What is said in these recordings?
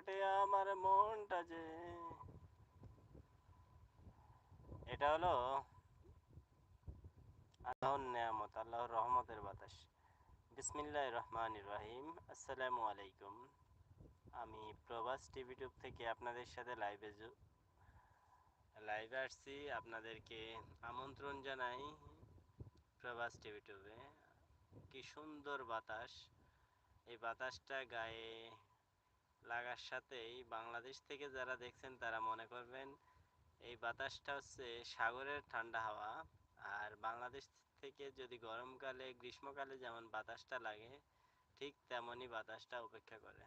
ফাটে আমার মনটা যে এটা হলো আল্লাহর নিয়ামত আল্লাহর রহমতের বাতাস বিসমিল্লাহ রহমান রাহিম আসসালামু আলাইকুম আমি প্রবাস টিভি টুব থেকে আপনাদের সাথে লাইভে লাইভে আসছি আপনাদেরকে আমন্ত্রণ জানাই প্রবাস টিভি টুবে কি সুন্দর বাতাস এই বাতাসটা গায়ে লাগার সাথেই বাংলাদেশ থেকে যারা দেখছেন তারা মনে করবেন এই বাতাসটা হচ্ছে সাগরের ঠান্ডা হাওয়া আর বাংলাদেশ থেকে যদি গরমকালে গ্রীষ্মকালে যেমন বাতাসটা লাগে ঠিক তেমনই বাতাসটা উপেক্ষা করে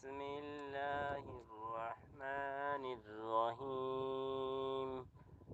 بسم الله الرحمن الرحيم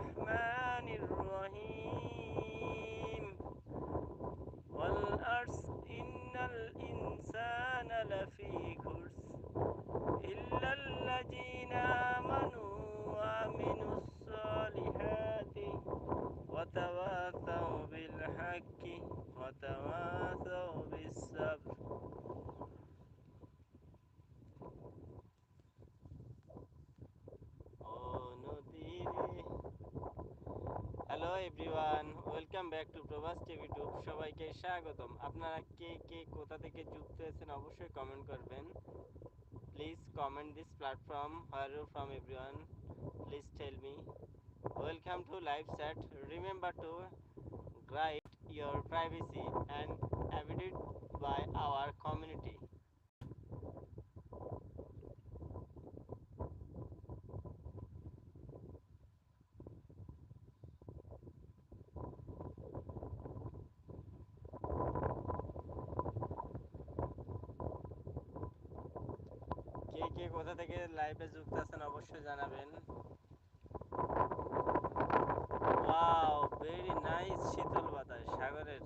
الرحمن প্রবাস টিভি টুব সবাইকে স্বাগতম আপনারা কে কে কোথা থেকে যুক্ত হয়েছেন অবশ্যই কমেন্ট করবেন please comment this platform where from everyone please tell me welcome to live chat remember to write your privacy and avoided by our community কে কোথা থেকে লাইভে যুক্ত আছেন অবশ্যই জানাবেন ওয়াও ভেরি নাইস শীতল বাতাস সাগরের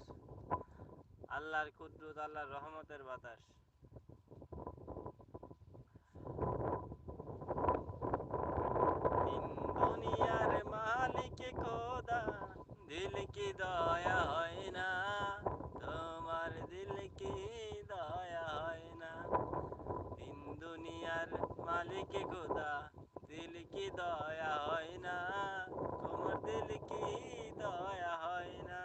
আল্লাহর কুদরত আল্লাহর রহমতের বাতাস দিন দুনিয়ার মালিক খোদা দিল কি দা দিকে খোদা দিল কি দয়া হয় না তোমার দিল কি দয়া হয় না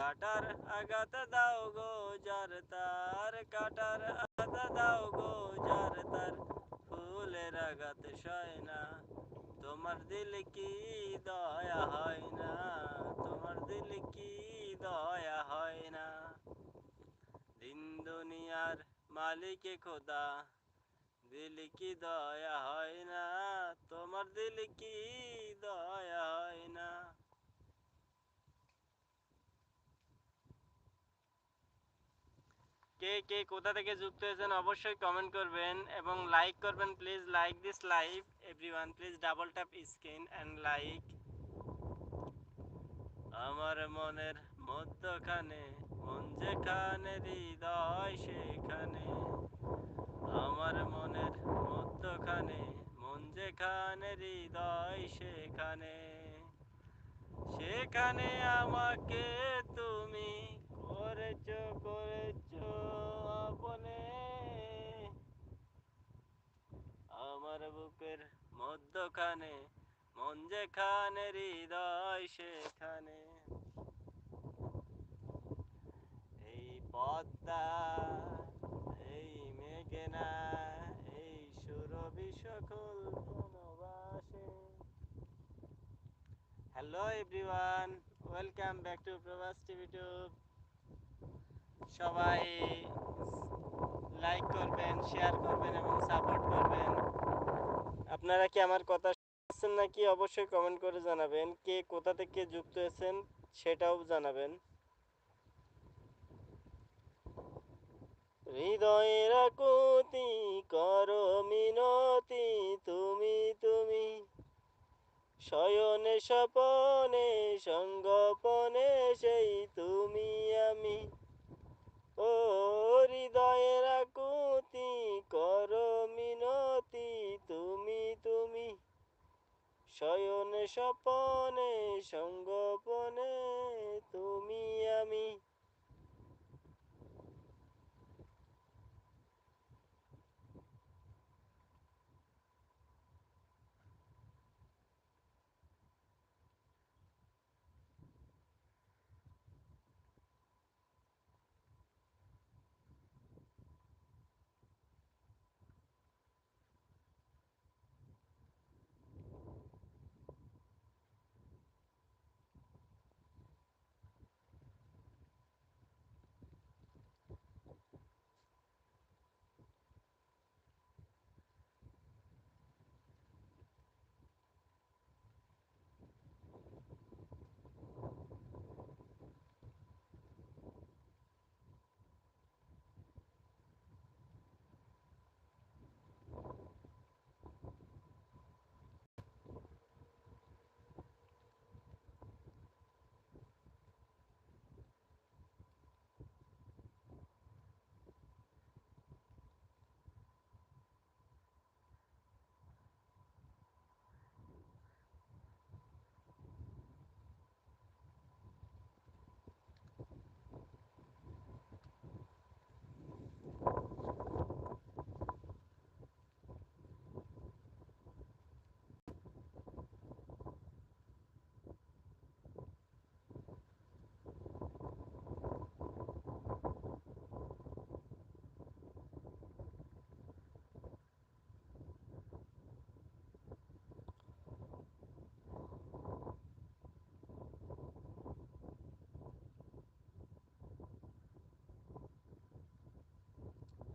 কাটার আঘাত দাও গো যার তার কাটার আগাত দাও গো যার তার ফুলের আঘাত সয় না তোমার দিল কি দয়া হয় না তোমার দিল কি দয়া হয় না দিন দুনিয়ার মালিকে খোদা দিল কি দয়া হয় না তোমার দিল কি দয়া হয় না কে কে কোথা থেকে যুক্ত হয়েছেন অবশ্যই কমেন্ট করবেন এবং লাইক করবেন please like this live everyone please double tap screen and like আমার মনের মধ্যখানে মন যেখানে হৃদয় সেখানে আমার মনের মধ্যখানে মন যেখানে হৃদয় সেখানে সেখানে আমাকে তুমি করেছ করেছ আপনে আমার বুকের মধ্যখানে মন যেখানে হৃদয় সেখানে এই পদ্মা না এই সুরভি সকল বনবাসে hello everyone welcome back to Prabhas TV tube সবাই লাইক করবেন শেয়ার করবেন এবং সাপোর্ট করবেন আপনারা কি আমার কথা শুনছেন নাকি অবশ্যই কমেন্ট করে জানাবেন কে কোথা থেকে যুক্ত হয়েছেন সেটাও জানাবেন হৃদয়ে রাকুতি কর মিনতি তুমি তুমি শয়নে সপনে সঙ্গপনে সেই তুমি আমি ও হৃদয় রাকুতি কর মিনতি তুমি তুমি শয়নে সপনে সঙ্গ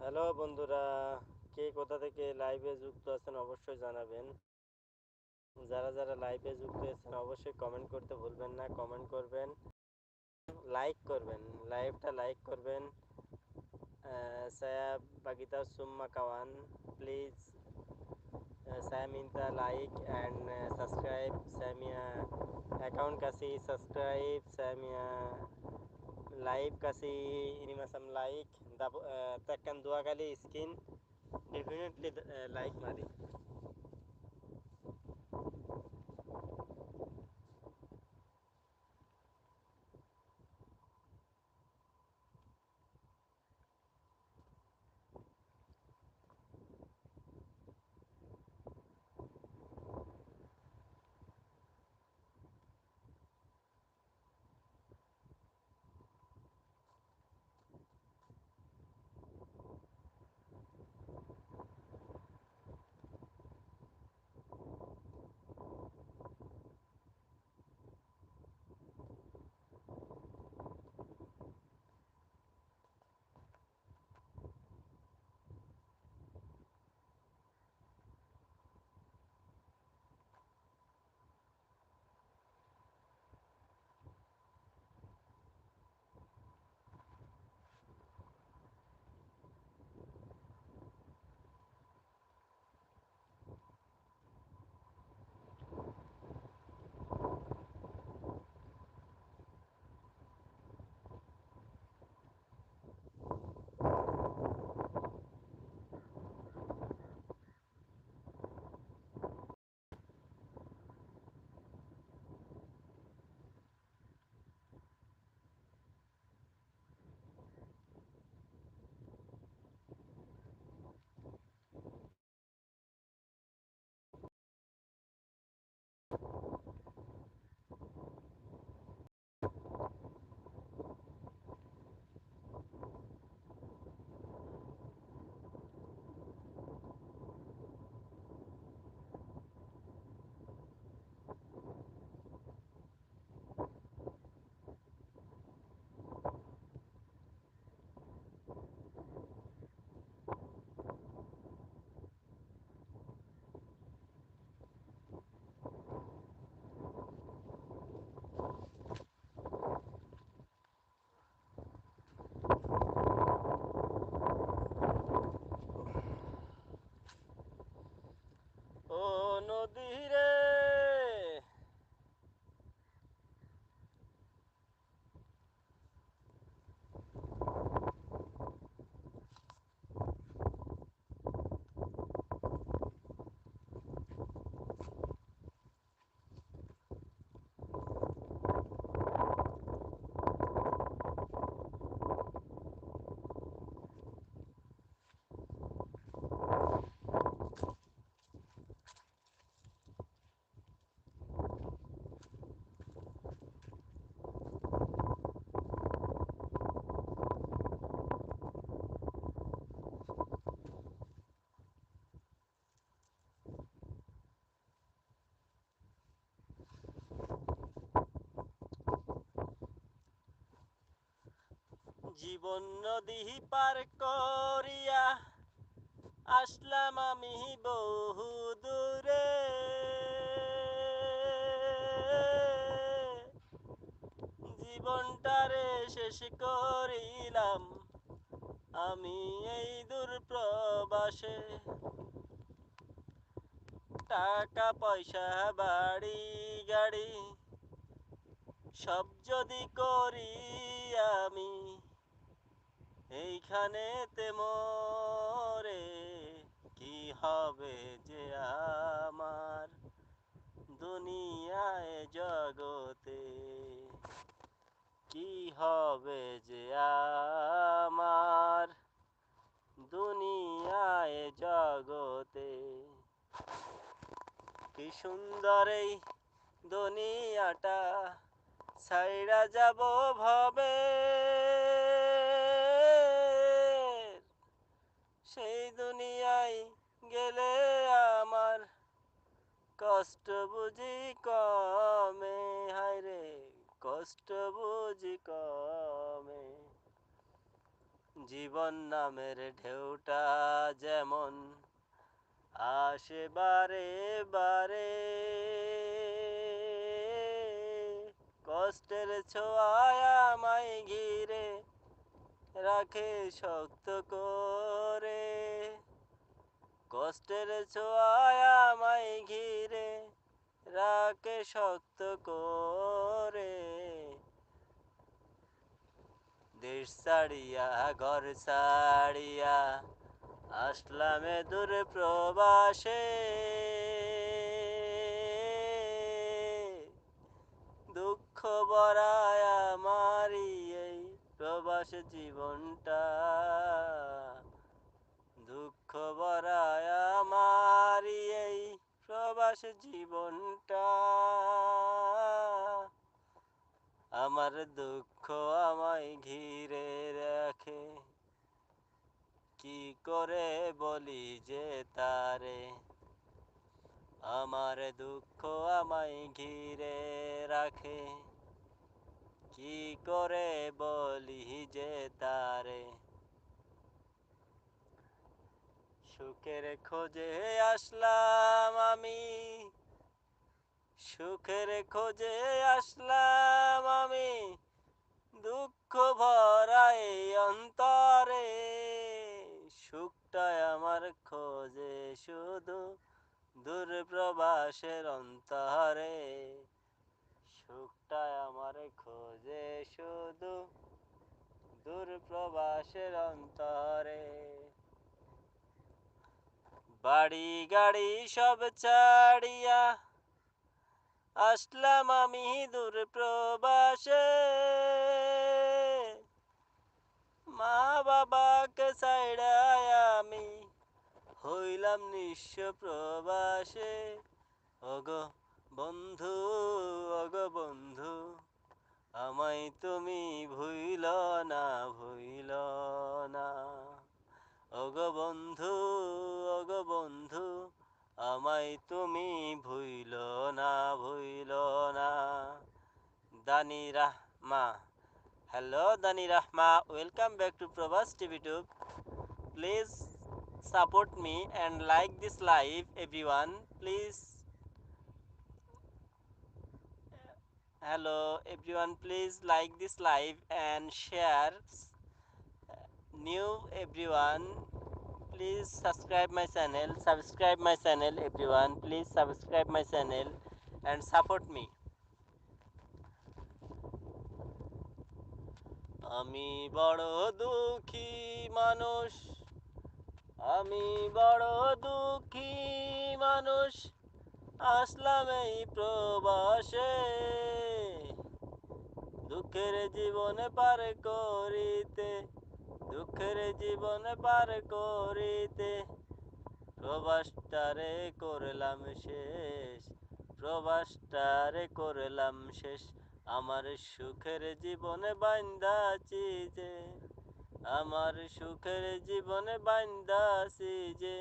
হ্যালো বন্ধুরা কে কোথা থেকে লাইভে যুক্ত আছেন অবশ্যই জানাবেন যারা যারা লাইভে যুক্ত আছেন অবশ্যই কমেন্ট করতে ভুলবেন না কমেন্ট করবেন লাইক করবেন লাইভটা লাইক করবেন সায়া বাগিতা সুম্মা কাওয়ান প্লিজ সায়ামিনতা লাইক অ্যান্ড সাবস্ক্রাইব সায়ামিয়া অ্যাকাউন্ট কাছে সাবস্ক্রাইব সায়ামিয়া laib kasi ini macam like tekan dua kali skin definitely like mari জীবন নদী পার করিয়া আসলাম আমি বহু দূরে জীবনটারে শেষ করিলাম আমি এই দূর প্রবাসে টাকা পয়সা বাড়ি গাড়ি সব যদি করি আমি এইখানে তেমরে কি হবে যে আমার দুনিয়ায় জগতে কি হবে যে আমার দুনিয়ায় জগতে কি সুন্দর এই দুনিয়াটা সাইরা যাব ভবে সেই দুনিয়ায় গেলে আমার কষ্ট বুঝি কমে হায় রে কষ্ট বুঝি কমে জীবন নামের ঢেউটা যেমন আসে বারে বারে কষ্টের ছোঁয়ায় মাই ঘিরে রাখে শক্ত করে কষ্টের ছোঁয়ায় মাই ঘিরে রাকে শক্ত করে দেশ ছাড়িয়া ঘর ছাড়িয়া আসলামে দূর প্রবাসে দুঃখ বরায়া আমারই এই প্রবাস জীবনটা খবর আমার এই প্রবাস জীবনটা আমার দুঃখ আমায় ঘিরে রাখে কি করে বলি যে তারে আমার দুঃখ আমায় ঘিরে রাখে কি করে বলি যে তারে সুখের খোঁজে আসলাম আমি সুখের খোঁজে আসলাম আমি দুঃখ ভরাই অন্তরে সুখটাই আমার খোঁজে শুধু দূর প্রবাসের অন্তরে সুখটাই আমার খোঁজে শুধু দূর প্রবাসের অন্তরে বাড়ি গাড়ি সব ছাড়িয়া আসলাম আমি দূর প্রবাসে মা বাবাকে ছাইড়ায় আমি হইলাম নিঃস্ব প্রবাসে অগ বন্ধু অগ বন্ধু আমায় তুমি ভুইল না ভুইল না অগ বন্ধু অগ বন্ধু আমায় তুমি ভুইল না ভুইল না Dani Rahma hello Dani Rahma welcome back to Prabhas TV tube please support me and like this live everyone please hello everyone please like this live and share new everyone please subscribe my channel subscribe my channel everyone please subscribe my channel and support me আমি বড় দুঃখী মানুষ আমি বড় দুঃখী মানুষ আসলাম এই প্রবাসে দুঃখের জীবনে পার করিতে দুঃখের জীবন পার করিতে প্রবাসটারে করলাম শেষ প্রবাসটারে করলাম শেষ আমার সুখের জীবনে বান্দাছি যে আমার সুখের জীবনে আছি যে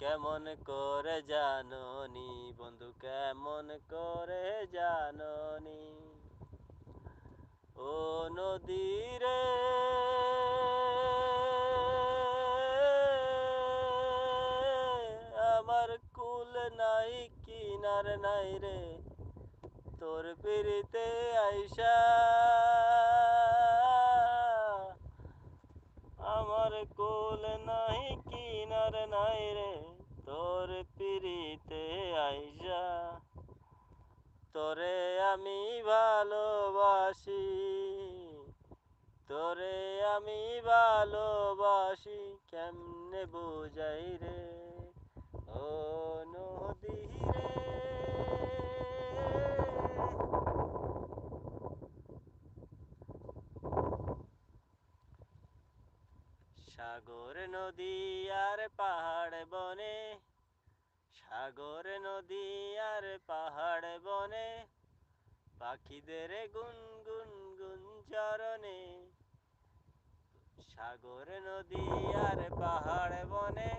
কেমন করে জাননি বন্ধু কেমন করে জাননি ও নদীরে রে আমার কুল নাই কিনার নাই রে তোর পিড়িতে আইসা আমার কুল নাই কিনার নাই রে তোর পিড়িতে আইসা তোরে আমি ভালোবাসি তোরে আমি ভালোবাসি কেমনে বোঝাই রে নদীরে সাগর নদী আর পাহাড় বনে সাগর নদী আর পাহাড় বনে পাখিদের গুনগুন গুন চরণে সাগর নদী আর পাহাড় বনে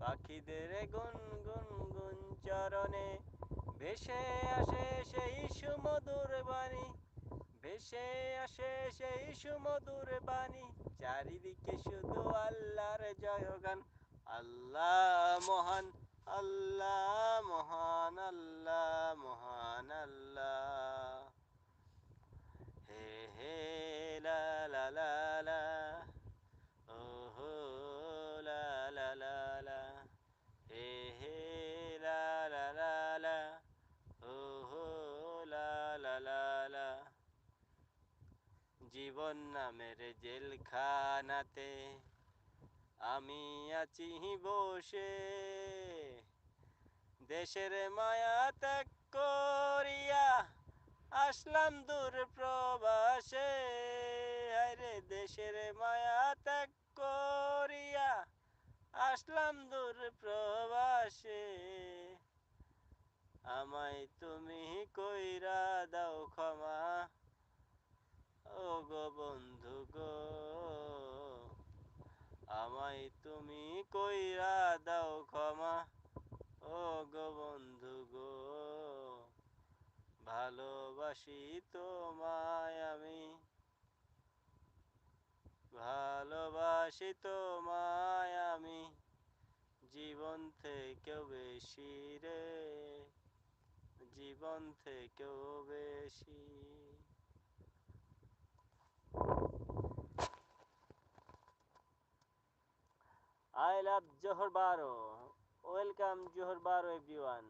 পাখিদের গুনগুন গুন চরণে ভেসে আসে সেই সুমধুর বাণী ভেসে আসে সেই সুমধুর বাণী চারিদিকে শুধু আল্লাহর জয়গান আল্লাহ মহান আল্লাহ মহান আল্লাহ মহান আল্লাহ জীবন নামের জেলখানাতে আমি আছি বসে দেশের মায়া ত্যাগ করিয়া আসলাম দূর প্রবাসে আরে দেশের মায়া ত্যাগ করিয়া আসলাম দূর প্রবাসে আমায় তুমি কইরা দাও ক্ষমা ও গো বন্ধু গো আমায় তুমি কইরা দাও ক্ষমা ও গো বন্ধু গো ভালোবাসি তোমায় আমি ভালোবাসি তোমায় আমি জীবন থেকেও বেশি রে জীবন থেকেও বেশি I love Johor Bahru. Welcome Johor Bahru everyone.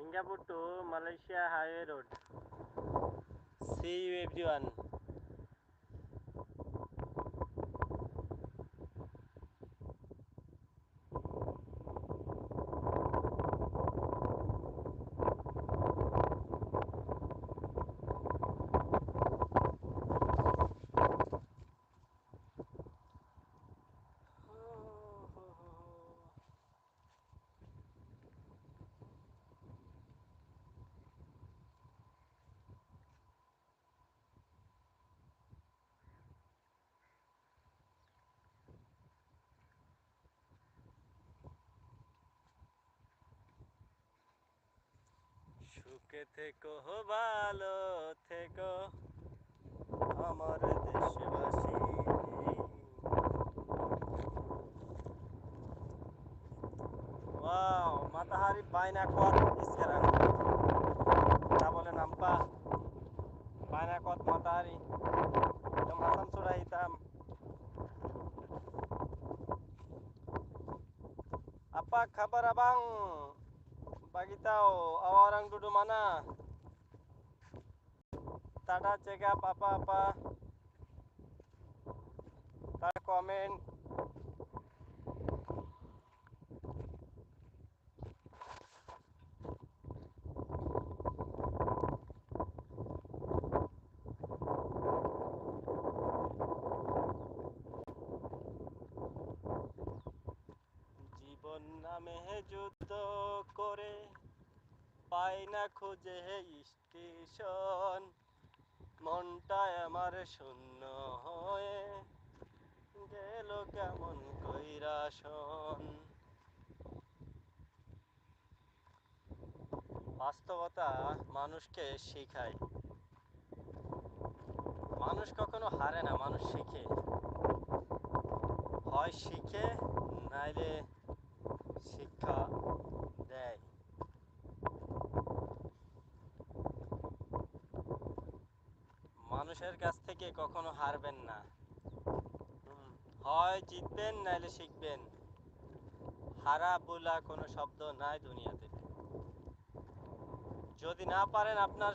Singapore to Malaysia Highway Road. See you everyone. সুখে থেকো ভালো থেকো আমার দেশবাসী ওয়াও মাতাহারি বাইনা কত ইসেরা তা বলে নাম্পা বাইনা কত মাতাহারি তম হাসান সুরাই তাম apa kabar Bagi tahu orang duduk mana. tada cek cegap apa-apa. Tak komen. Station মনটা আমার শূন্য হয়ে গেল কেমন কৈরাসন বাস্তবতা মানুষকে শেখায় মানুষ কখনো হারে না মানুষ শিখে হয় শিখে নাইলে শিক্ষা মানুষের কাছ থেকে কখনো হারবেন না হয় জিতবেন নাইলে শিখবেন হারা বোলা কোনো শব্দ নাই দুনিয়াতে যদি না পারেন আপনার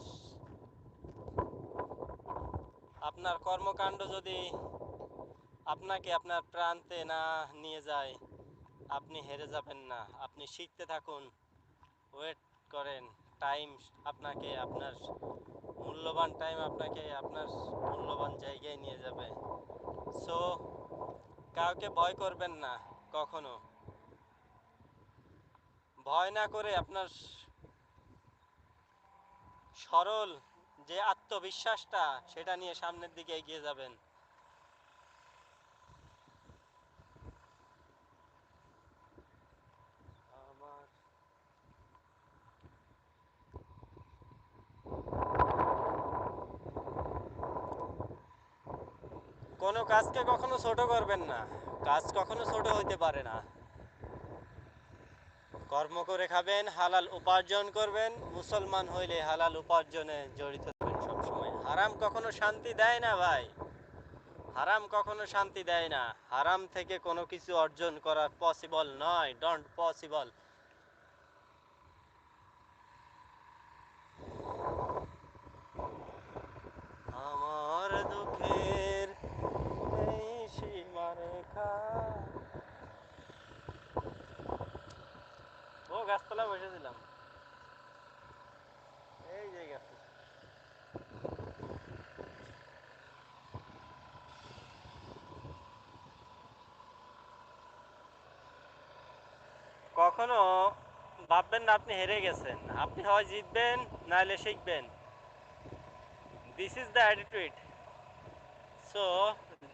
আপনার কর্মকাণ্ড যদি আপনাকে আপনার প্রান্তে না নিয়ে যায় আপনি হেরে যাবেন না আপনি শিখতে থাকুন ওয়েট করেন টাইম আপনাকে আপনার মূল্যবান টাইম আপনাকে আপনার মূল্যবান জায়গায় নিয়ে যাবে সো কাউকে ভয় করবেন না কখনো ভয় না করে আপনার সরল যে আত্মবিশ্বাসটা সেটা নিয়ে সামনের দিকে এগিয়ে যাবেন কোনো কাজকে কখনো ছোট করবেন না কাজ কখনো ছোট হইতে পারে না কর্ম করে খাবেন হালাল উপার্জন করবেন মুসলমান হইলে হালাল উপার্জনে জড়িত থাকবেন সবসময় হারাম কখনো শান্তি দেয় না ভাই হারাম কখনো শান্তি দেয় না হারাম থেকে কোনো কিছু অর্জন করা পসিবল নয় ডন্ট পসিবল গাছতলা বসেছিলাম এই যে গাছ কখনো ভাববেন না আপনি হেরে গেছেন আপনি হয় জিতবেন নাহলে শিখবেন this is the attitude so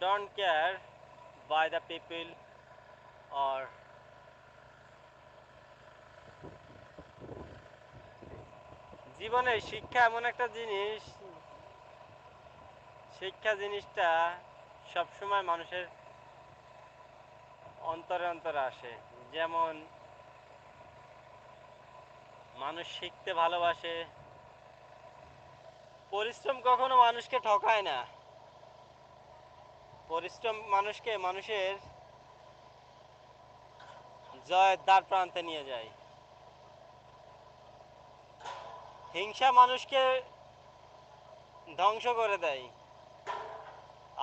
don't care by the people or জীবনে শিক্ষা এমন একটা জিনিস শিক্ষা জিনিসটা সবসময় মানুষের অন্তরে অন্তরে আসে যেমন মানুষ শিখতে ভালোবাসে পরিশ্রম কখনো মানুষকে ঠকায় না পরিশ্রম মানুষকে মানুষের জয়ের দ্বার প্রান্তে নিয়ে যায় হিংসা মানুষকে ধ্বংস করে দেয়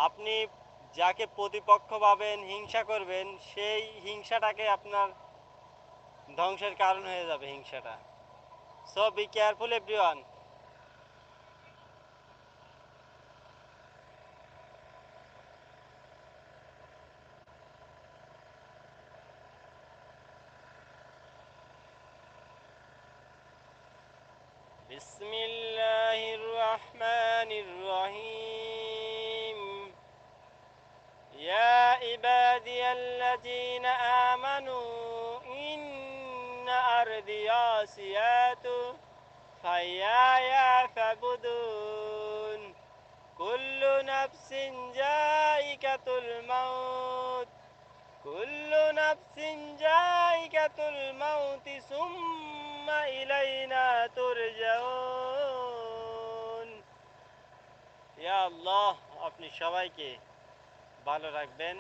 আপনি যাকে প্রতিপক্ষ পাবেন হিংসা করবেন সেই হিংসাটাকে আপনার ধ্বংসের কারণ হয়ে যাবে হিংসাটা সো বি কেয়ারফুল এভরিওয়ান ইলাইনা তুরজাউন ইয়া আল্লাহ আপনি সবাইকে ভালো রাখবেন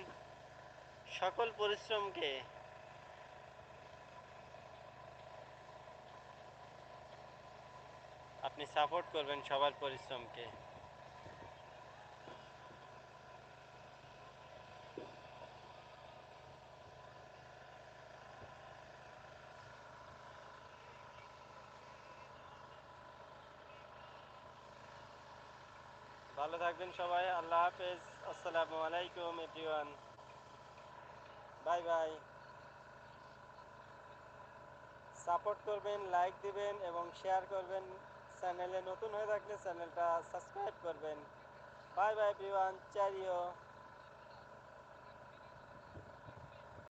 সকল পরিশ্রমকে আপনি সাপোর্ট করবেন সবার পরিশ্রমকে ভালো থাকবেন সবাই আল্লাহ হাফেজ আসসালামু আলাইকুম এভরিওয়ান বাই বাই সাপোর্ট করবেন লাইক দিবেন এবং শেয়ার করবেন চ্যানেলে নতুন হয়ে থাকলে চ্যানেলটা সাবস্ক্রাইব করবেন বাই বাই এভরিওয়ান চারিও